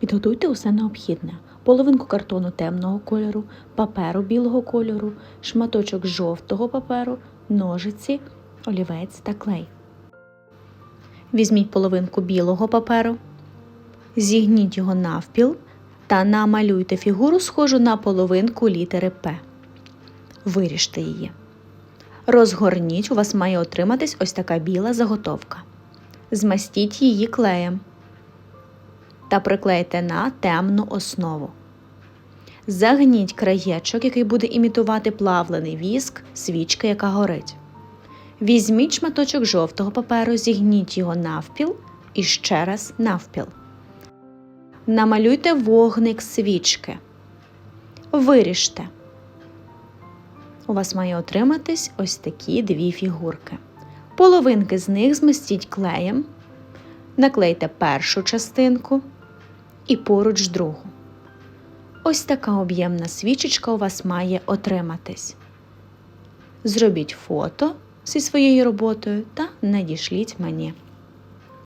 Підготуйте усе необхідне: половинку картону темного кольору, паперу білого кольору, шматочок жовтого паперу, ножиці, олівець та клей. Візьміть половинку білого паперу, зігніть його навпіл та намалюйте фігуру, схожу на половинку літери П. Виріжте її. Розгорніть, у вас має отриматись ось така біла заготовка. Змастіть її клеєм та приклейте на темну основу. Загніть краєчок, який буде імітувати плавлений віск, свічки, яка горить. Візьміть шматочок жовтого паперу, зігніть його навпіл і ще раз навпіл. Намалюйте вогник свічки. Виріжте. У вас має отриматись ось такі дві фігурки. Половинки з них змастіть клеєм, наклейте першу частинку і поруч другу. Ось така об'ємна свічечка у вас має отриматись. Зробіть фото зі своєю роботою та надішліть мені.